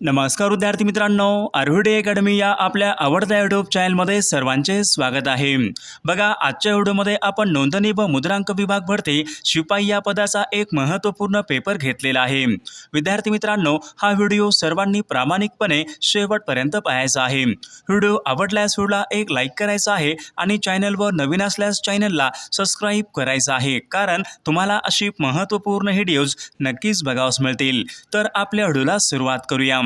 नमस्कार विद्यार्थी मित्रांनो आरोडी अकॅडमी या आपल्या आवडत्या यूट्यूब चॅनलमध्ये सर्वांचे स्वागत आहे. बघा आजच्या व्हिडिओमध्ये आपण नोंदणी व मुद्रांक विभाग भरती शिपाई या पदाचा एक महत्त्वपूर्ण पेपर घेतलेला आहे. विद्यार्थी मित्रांनो हा व्हिडिओ सर्वांनी प्रामाणिकपणे शेवटपर्यंत पाहायचा आहे. व्हिडिओ आवडल्यास व्हिडिओला एक लाईक करायचा आहे आणि चॅनलवर नवीन असल्यास चॅनलला सबस्क्राईब करायचं आहे. कारण तुम्हाला अशी महत्त्वपूर्ण व्हिडिओज नक्कीच बघावस मिळतील. तर आपल्या व्हिडिओला सुरुवात करूया.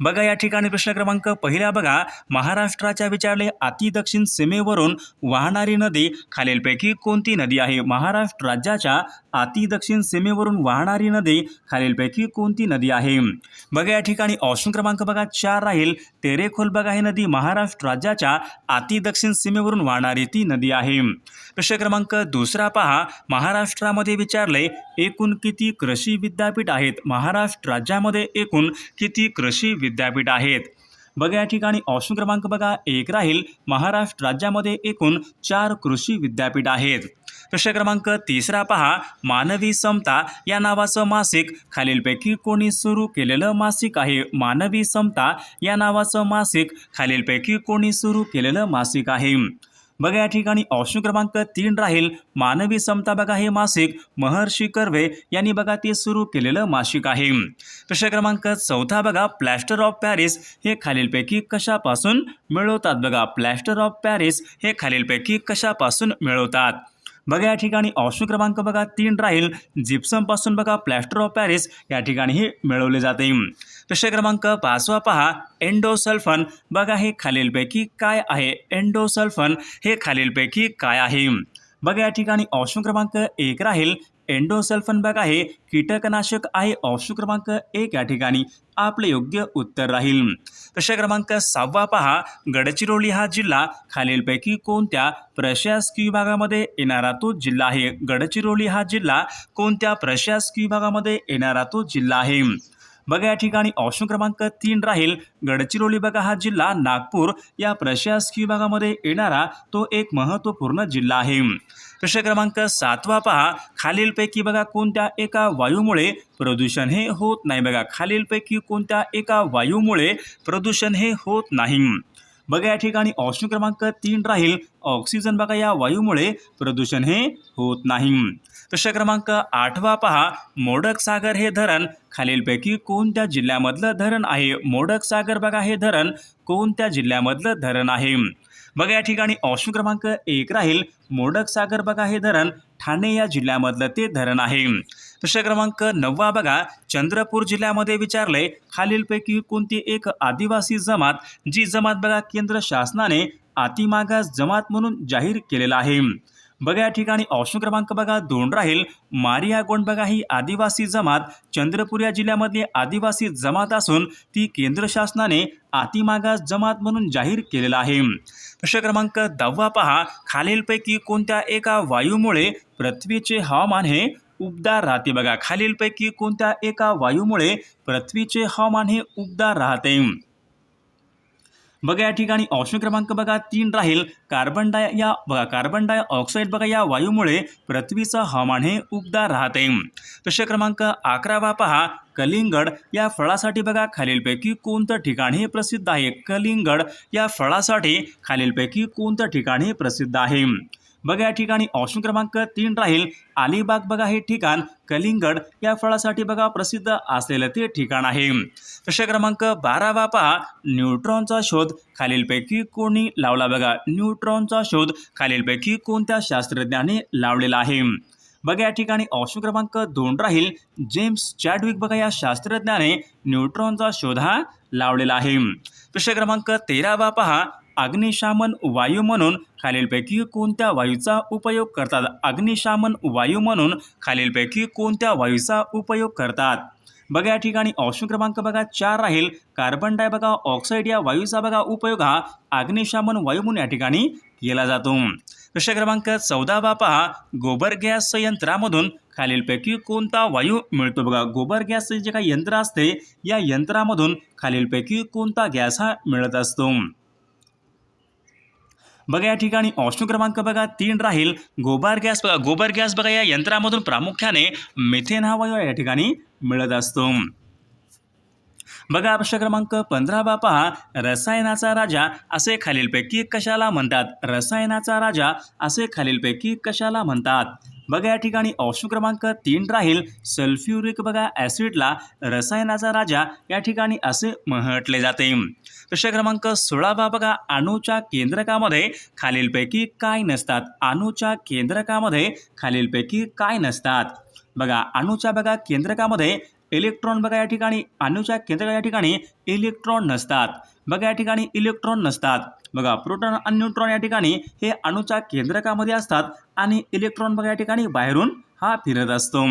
बघा या ठिकाणी प्रश्न क्रमांक पहिला बघा. महाराष्ट्राच्या विचारले अति दक्षिण सीमेवरून वाहणारी नदी खालीलपैकी कोणती नदी आहे? महाराष्ट्र राज्याच्या अतिदक्षिण सीमेवरून वाहणारी नदी खालीलपैकी कोणती नदी आहे? बघा या ठिकाणी ऑप्शन क्रमांक बघा चार राहील. तेरेखोल बघा ही नदी महाराष्ट्र राज्याच्या अतिदक्षिण सीमेवरून वाहणारी ती नदी आहे. प्रश्न क्रमांक दुसरा पहा. महाराष्ट्रामध्ये विचारले एकूण किती कृषी विद्यापीठ आहेत? महाराष्ट्र राज्यामध्ये एकूण किती कृषी विद्यापीठ आहेत. बघा या ठिकाणी ऑप्शन क्रमांक बघा एक राहील. महाराष्ट्र राज्यामध्ये एकूण चार कृषी विद्यापीठ आहेत. प्रश्न क्रमांक तिसरा पहा. मानवी समता या नावाचं मासिक खालीलपैकी कोणी सुरू केलेलं मासिक आहे? मानवी समता या नावाचं मासिक खालीलपैकी कोणी सुरू केलेलं मासिक आहे? बघा या ठिकाणी ऑप्शन क्रमांक तीन राहील. मानवी समता बघा हे मासिक. महर्षी कर्वे यांनी बघा ते सुरू केलेलं मासिक आहे. प्रश्न क्रमांक चौथा बघा. प्लॅस्टर ऑफ पॅरिस हे खालीलपैकी कशापासून मिळवतात बघा? प्लॅस्टर ऑफ पॅरिस हे खालीलपैकी कशापासून मिळवतात? बघा या ठिकाणी ऑप्शन क्रमांक बघा तीन राहील. जिप्समपासून बघा प्लॅस्टर ऑफ पॅरिस या ठिकाणी हे मिळवले जाते. प्रश्न क्रमांक पाचवा पहा. एंडोसल्फन. बघा हे खालीलपैकी काय आहे? एंडोसल्फन हे खालीलपैकी काय आहे? बघा या ठिकाणी ऑप्शन क्रमांक एक राहील. एंडोसल्फन बघा हे कीटकनाशक आहे. ऑप्शन क्रमांक एक या ठिकाणी आपले योग्य उत्तर राहील. प्रश्न क्रमांक सहावा पहा. गडचिरोली हा जिल्हा खालीलपैकी कोणत्या प्रशासकीय विभागामध्ये येणारा तो जिल्हा आहे? गडचिरोली हा जिल्हा कोणत्या प्रशासकीय विभागामध्ये येणारा तो जिल्हा आहे? बघा या ठिकाणी ऑप्शन क्रमांक तीन राहील. गडचिरोली बघा हा जिल्हा नागपूर. या प्रशासकीय विभागामध्ये येणारा तो एक महत्त्वपूर्ण जिल्हा आहे. प्रश्न क्रमांक सातवा पहा. खालीलपैकी बघा कोणत्या एका वायूमुळे प्रदूषण हे होत नाही. बघा खालीलपैकी कोणत्या एका वायूमुळे प्रदूषण हे होत नाही. बघा या ठिकाणी ऑप्शन क्रमांक तीन राहील. ऑक्सिजन बघा या वायूमुळे प्रदूषण हे होत नाही. प्रश्न क्रमांक आठवा पहा. मोडक सागर हे धरण खालीलपैकी कोणत्या जिल्ह्यामधलं धरण आहे? मोडक सागर बघा हे धरण कोणत्या जिल्ह्यामधलं धरण आहे? बघा या ठिकाणी ऑप्शन क्रमांक एक राहील. मोडक सागर बघा हे धरण ठाणे या जिल्ह्यामधलं ते धरण आहे. प्रश्न क्रमांक नववा बघा. चंद्रपूर जिल्ह्यामध्ये विचारले खालीलपैकी कोणती एक आदिवासी जमात जी जमात बघा केंद्र शासनाने अतिमागास जमात म्हणून जाहीर केलेला आहे. बघा या ठिकाणी ऑप्शन क्रमांक बघा दोन राहील. मारिया गोंड बघा ही आदिवासी जमात चंद्रपूर या जिल्ह्यामधली आदिवासी जमात असून ती केंद्र शासनाने अतिमागास जमात म्हणून जाहीर केलेला आहे. प्रश्न क्रमांक दहावा पहा. खालीलपैकी कोणत्या एका वायूमुळे पृथ्वीचे हवामान हे उबदार राहते बघा. खालीलपैकी कोणत्या एका वायूमुळे पृथ्वीचे हवामान हे उबदार राहते? बघा या ठिकाणी ऑप्शन क्रमांक बघा तीन राहील. कार्बन डाय या बघा कार्बन डायऑक्साईड बघा या वायूमुळे पृथ्वीचं हवामान हे उबदार राहते. प्रश्न क्रमांक अकरावा पहा. कलिंगड या फळासाठी बघा खालीलपैकी कोणतं ठिकाण हे प्रसिद्ध आहे? कलिंगड या फळासाठी खालीलपैकी कोणतं ठिकाण हे प्रसिद्ध आहे? बघा या ठिकाणी ऑप्शन क्रमांक तीन राहील. अलिबाग बघा हे ठिकाण कलिंगड या फळासाठी बघा प्रसिद्ध असलेलं ते ठिकाण आहे. प्रश्न क्रमांक बारावा पहा. न्यूट्रॉनचा शोध खालीलपैकी कोणी लावला बघा. न्यूट्रॉनचा शोध खालीलपैकी कोणत्या शास्त्रज्ञाने लावलेला आहे? बघा या ठिकाणी ऑप्शन क्रमांक दोन राहील. जेम्स चॅडविक बघा या शास्त्रज्ञाने न्यूट्रॉनचा शोध हा लावलेला आहे. प्रश्न क्रमांक तेरावा पहा. अग्निशामन वायू म्हणून खालीलपैकी कोणत्या वायूचा उपयोग करतात? अग्निशामन वायू म्हणून खालीलपैकी कोणत्या वायूचा उपयोग करतात? बघा या ठिकाणी ऑप्शन क्रमांक बघा चार राहील. कार्बन डाय बघा ऑक्साईड या वायूचा बघा उपयोग हा अग्निशामन वायू म्हणून या ठिकाणी केला जातो. प्रश्न क्रमांक चौदा चौदावा पहा. गोबर गॅस यंत्रामधून खालीलपैकी कोणता वायू मिळतो बघा? गोबर गॅस जे काही यंत्र असते या यंत्रामधून खालीलपैकी कोणता गॅस हा मिळत असतो? बघा या ठिकाणी ऑप्शन क्रमांक बघा तीन राहील. गोबर गॅस बघा गोबर गॅस बघा या यंत्रामधून प्रामुख्याने मिथेन हा वायू या ठिकाणी मिळत असतो. बघा प्रश्न क्रमांक पंधरा बा पहा रसायनाचा राजा असे खालीलपैकी कशाला म्हणतात? रसायनाचा राजा असे खालीलपैकी कशाला म्हणतात? बघा या ठिकाणी ऑप्शन क्रमांक तीन राहील. सल्फ्युरिक बघा ॲसिडला रसायनाचा राजा या ठिकाणी असे म्हटले जाते. प्रश्न क्रमांक सोळा बा बघा अणूच्या केंद्रकामध्ये खालीलपैकी काय नसतात? अणूच्या केंद्रकामध्ये खालीलपैकी काय नसतात? बघा अणूच्या बघा केंद्रकामध्ये इलेक्ट्रॉन बघा या ठिकाणी. अणूच्या केंद्र या ठिकाणी इलेक्ट्रॉन नसतात. बघा या ठिकाणी इलेक्ट्रॉन नसतात. बघा प्रोटॉन आणि न्यूट्रॉन या ठिकाणी हे अणूच्या केंद्रकामध्ये असतात आणि इलेक्ट्रॉन बघा या ठिकाणी बाहेरून हा फिरत असतो.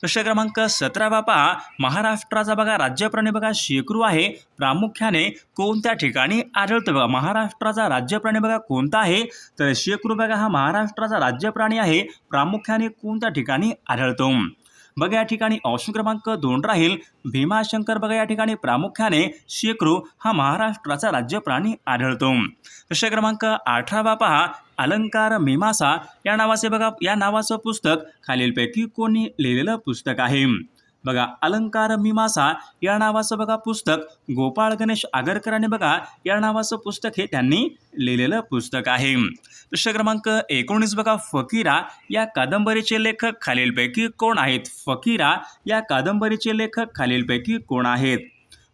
प्रश्न क्रमांक सतरा बापा महाराष्ट्राचा बघा राज्य प्राणी बघा शेकरू आहे. प्रामुख्याने कोणत्या ठिकाणी आढळतं बघा? महाराष्ट्राचा राज्य प्राणी बघा कोणता आहे? तर शेकरू बघा हा महाराष्ट्राचा राज्य प्राणी आहे. प्रामुख्याने कोणत्या ठिकाणी आढळतो? बघा या ठिकाणी ऑप्शन क्रमांक दोन राहील. भीमाशंकर बघा या ठिकाणी प्रामुख्याने शेकरू हा महाराष्ट्राचा राज्य प्राणी आढळतो. प्रश्न क्रमांक अठरावा बापा हा अलंकार मीमासा या नावाचे बघा या नावाचं पुस्तक खालीलपैकी कोणी लिहिलेलं पुस्तक आहे. बघा अलंकार मीमासा या नावाचं बघा पुस्तक. गोपाळ गणेश आगरकरांनी बघा या नावाचं पुस्तक हे त्यांनी लिहिलेलं पुस्तक आहे. प्रश्न क्रमांक एकोणीस बघा फकीरा या कादंबरीचे लेखक खालीलपैकी कोण आहेत? फकीरा या कादंबरीचे लेखक खालीलपैकी कोण आहेत?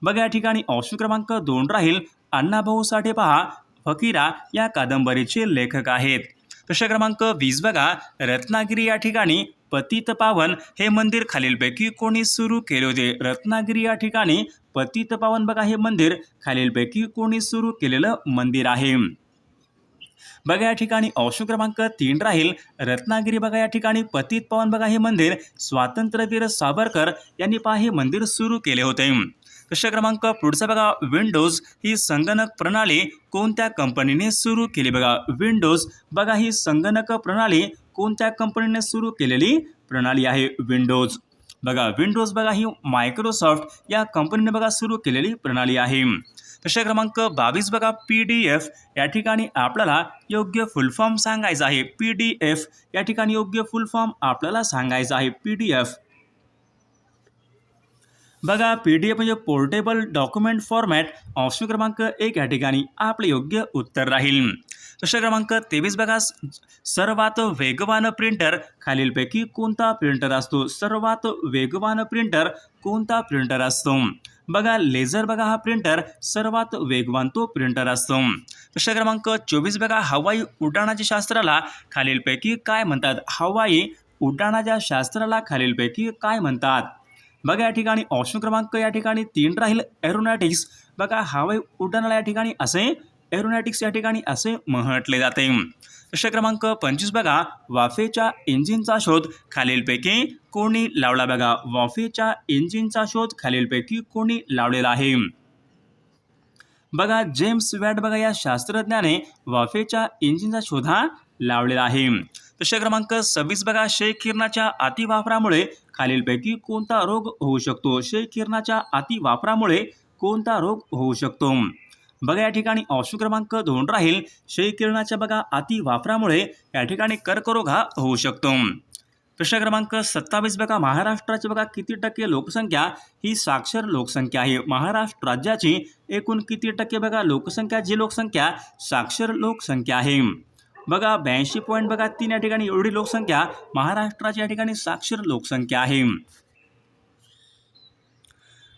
बघा या ठिकाणी ऑप्शन क्रमांक दोन राहील. अण्णाभाऊ साठे पहा फकीरा या कादंबरीचे लेखक आहेत. प्रश्न क्रमांक वीस बघा रत्नागिरी या ठिकाणी पतित पावन हे मंदिर खालीलपैकी कोणी सुरू केले होते? रत्नागिरी या ठिकाणी पतित पावन बघा हे मंदिर खालीलपैकी कोणी सुरू केलेलं मंदिर आहे. बघा या ठिकाणी ऑप्शन क्रमांक तीन राहील. रत्नागिरी बघा या ठिकाणी पतित पावन बघा हे मंदिर स्वातंत्र्यवीर सावरकर यांनी पहा हे मंदिर सुरू केले होते. प्रश्न क्रमांक पुढचा बघा विंडोज ही संगणक प्रणाली कोणत्या कंपनीने सुरू केली? बघा विंडोज बघा ही संगणक प्रणाली कोणत्या कंपनीने सुरू केलेली प्रणाली आहे? विंडोज बघा विंडोज बघा ही मायक्रोसॉफ्ट या कंपनीने बघा सुरू केलेली प्रणाली आहे. प्रश्न क्रमांक बावीस बघा पी डी एफ या ठिकाणी आपल्याला योग्य फुल फॉर्म सांगायचा आहे. पी डी एफ या ठिकाणी योग्य फुल फॉर्म आपल्याला सांगायचा आहे. पी डी एफ बघा पी डी एफ म्हणजे पोर्टेबल डॉक्युमेंट फॉर्मॅट ऑप्शन क्रमांक एक या ठिकाणी आपले योग्य उत्तर राहील. प्रश्न क्रमांक तेवीस बघा. सर्वात वेगवान प्रिंटर खालीलपैकी कोणता प्रिंटर असतो? सर्वात वेगवान प्रिंटर कोणता प्रिंटर असतो? बघा लेझर बघा हा प्रिंटर सर्वात वेगवान तो प्रिंटर असतो. प्रश्न क्रमांक चोवीस बघा. हवाई उड्डाणाच्या शास्त्राला खालीलपैकी काय म्हणतात? हवाई उड्डाणाच्या शास्त्राला खालीलपैकी काय म्हणतात? बघा या ठिकाणी ऑप्शन क्रमांक या ठिकाणी तीन राहील. एरोनॅटिक्स बघा हवाई उड्डाणाला या ठिकाणी असे एरोनॅटिक्स या ठिकाणी असे म्हटले जाते. प्रश्न क्रमांक पंचवीस बघा. वाफेच्या इंजिनचा शोध खालीलपैकी कोणी लावला बघा. वाफेच्या इंजिनचा शोध खालीलपैकी कोणी लावलेला आहे? बघा जेम्स वॅट बघा या शास्त्रज्ञाने वाफेच्या इंजिनचा शोध हा लावलेला आहे. प्रश्न क्रमांक सव्वीस बघा. क्षय किरणाच्या अतिवापरामुळे खालीलपैकी कोणता रोग होऊ शकतो? क्षय किरणाच्या अतिवापरामुळे कोणता रोग होऊ शकतो? बघा या ठिकाणी ऑप्शन क्रमांक दोन राहील. क्षय किरणाच्या बघा अतिवापरामुळे या ठिकाणी कर्करोग हा होऊ शकतो. प्रश्न क्रमांक सत्तावीस बघा महाराष्ट्राची बघा किती टक्के लोकसंख्या ही साक्षर लोकसंख्या आहे? महाराष्ट्र राज्याची एकूण किती टक्के बघा लोकसंख्या जी लोकसंख्या साक्षर लोकसंख्या आहे? बघा ब्याऐंशी पॉईंट बघा तीन या ठिकाणी एवढी लोकसंख्या महाराष्ट्राची या ठिकाणी साक्षर लोकसंख्या आहे.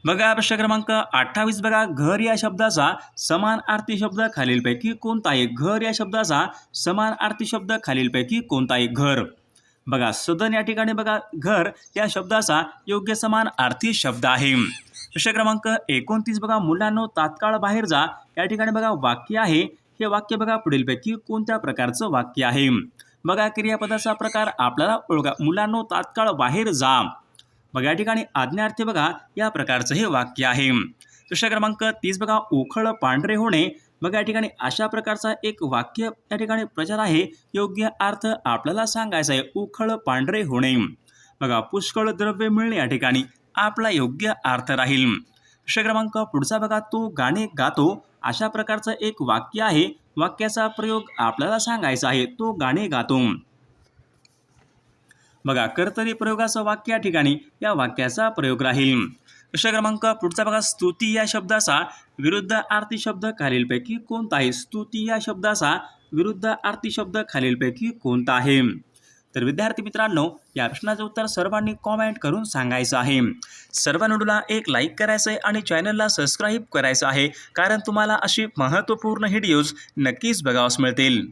बघा प्रश्न क्रमांक अठ्ठावीस बघा घर या शब्दाचा समान अर्थी शब्द खालीलपैकी कोणता आहे घर या शब्दाचा समान अर्थी शब्द खालीलपैकी कोणता आहे घर. बघा सदन या ठिकाणी बघा घर या शब्दाचा योग्य समान अर्थी शब्द आहे. प्रश्न क्रमांक एकोणतीस बघा मुलांनो तात्काळ बाहेर जा. या ठिकाणी बघा वाक्य आहे. हे वाक्य बघा पुढीलपैकी कोणत्या प्रकारचं वाक्य आहे? बघा क्रियापदाचा प्रकार आपल्याला ओळखा. मुलांनो तात्काळ बाहेर जा. बघा या ठिकाणी आज्ञार्थी बघा या प्रकारचं हे वाक्य आहे. प्रश्न क्रमांक तीस बघा उखळ पांढरे होणे. बघा या ठिकाणी अशा प्रकारचा एक वाक्य या ठिकाणी प्रचार आहे. योग्य अर्थ आपल्याला सांगायचा आहे उखळ पांढरे होणे. बघा पुष्कळ द्रव्य मिळणे या ठिकाणी आपला योग्य अर्थ राहील. प्रश्न क्रमांक पुढचा बघा तो गाणे गातो. अशा प्रकारचं एक वाक्य आहे. वाक्याचा प्रयोग आपल्याला सांगायचा आहे तो गाणे गातो. बघा कर्तरी प्रयोगाचं वाक्य या ठिकाणी या वाक्याचा प्रयोग राहील. प्रश्न क्रमांक पुढचा बघा स्तुती या शब्दाचा विरुद्ध आरती शब्द खालीलपैकी कोणता आहे? स्तुती या शब्दाचा विरुद्ध आरती शब्द खालीलपैकी कोणता आहे? तर विद्यार्थी मित्रांनो या प्रश्नाचं उत्तर सर्वांनी कॉमेंट करून सांगायचं आहे. सर्व नोडूला एक लाईक करायचं आहे आणि चॅनलला सबस्क्राईब करायचं आहे कारण तुम्हाला अशी महत्त्वपूर्ण व्हिडिओज नक्कीच बघावस मिळतील.